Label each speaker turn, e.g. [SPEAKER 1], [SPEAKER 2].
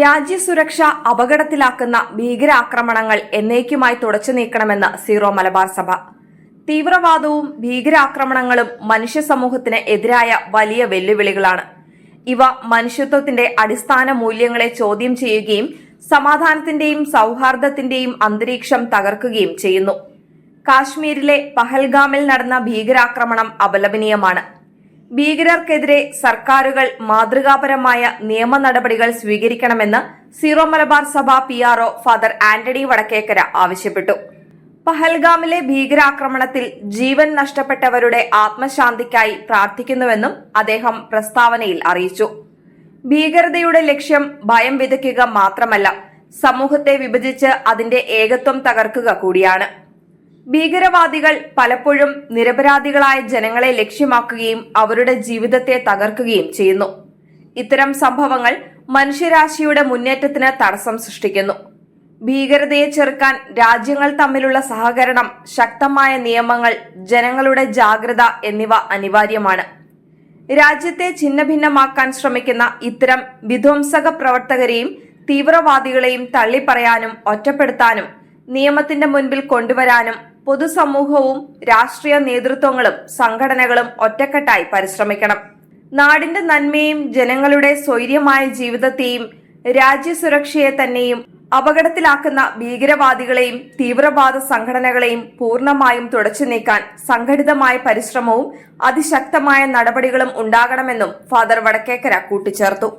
[SPEAKER 1] രാജ്യസുരക്ഷ അപകടത്തിലാക്കുന്ന ഭീകരാക്രമണങ്ങൾ എന്നേക്കുമായി തുടച്ചു നീക്കണമെന്ന് സീറോ മലബാർ സഭ. തീവ്രവാദവും ഭീകരാക്രമണങ്ങളും മനുഷ്യ സമൂഹത്തിന് എതിരായ വലിയ വെല്ലുവിളികളാണ്. ഇവ മനുഷ്യത്വത്തിന്റെ അടിസ്ഥാന മൂല്യങ്ങളെ ചോദ്യം ചെയ്യുകയും സമാധാനത്തിന്റെയും സൗഹാർദ്ദത്തിന്റെയും അന്തരീക്ഷം തകർക്കുകയും ചെയ്യുന്നു. കാശ്മീരിലെ പഹൽഗാമിൽ നടന്ന ഭീകരാക്രമണം അപലപനീയമാണ്. ഭീകരർക്കെതിരെ സർക്കാരുകൾ മാതൃകാപരമായ നിയമ നടപടികൾ സ്വീകരിക്കണമെന്ന് സീറോ മലബാർ സഭ P R O Father Antony Vadakkekara ആവശ്യപ്പെട്ടു. പഹൽഗാമിലെ ഭീകരാക്രമണത്തിൽ ജീവൻ നഷ്ടപ്പെട്ടവരുടെ ആത്മശാന്തിക്കായി പ്രാർത്ഥിക്കുന്നുവെന്നും അദ്ദേഹം പ്രസ്താവനയിൽ അറിയിച്ചു. ഭീകരതയുടെ ലക്ഷ്യം ഭയം വിതയ്ക്കുക മാത്രമല്ല സമൂഹത്തെ വിഭജിച്ച് അതിന്റെ ഏകത്വം തകർക്കുക കൂടിയാണ്. ഭീകരവാദികൾ പലപ്പോഴും നിരപരാധികളായ ജനങ്ങളെ ലക്ഷ്യമാക്കുകയും അവരുടെ ജീവിതത്തെ തകർക്കുകയും ചെയ്യുന്നു. ഇത്തരം സംഭവങ്ങൾ മനുഷ്യരാശിയുടെ മുന്നേറ്റത്തിന് തടസ്സം സൃഷ്ടിക്കുന്നു. ഭീകരതയെ ചെറുക്കാൻ രാജ്യങ്ങൾ തമ്മിലുള്ള സഹകരണം ശക്തമായ നിയമങ്ങൾ ജനങ്ങളുടെ ജാഗ്രത എന്നിവ അനിവാര്യമാണ്. രാജ്യത്തെ ഛിന്നഭിന്നമാക്കാൻ ശ്രമിക്കുന്ന ഇത്തരം വിധ്വംസക പ്രവർത്തകരെയും തീവ്രവാദികളെയും തള്ളിപ്പറയാനും ഒറ്റപ്പെടുത്താനും നിയമത്തിന്റെ മുൻപിൽ കൊണ്ടുവരാനും പൊതുസമൂഹവും രാഷ്ട്രീയ നേതൃത്വങ്ങളും സംഘടനകളും ഒറ്റക്കെട്ടായി പരിശ്രമിക്കണം. നാടിന്റെ നന്മയും ജനങ്ങളുടെ സ്വൈര്യമായ ജീവിതത്തെയും രാജ്യസുരക്ഷയെ തന്നെയും അപകടത്തിലാക്കുന്ന ഭീകരവാദികളെയും തീവ്രവാദ സംഘടനകളെയും പൂർണമായും തുടച്ചു നീക്കാൻ സംഘടിതമായ പരിശ്രമവും അതിശക്തമായ നടപടികളും ഉണ്ടാകണമെന്നും ഫാദർ വടക്കേക്കര കൂട്ടിച്ചേർത്തു.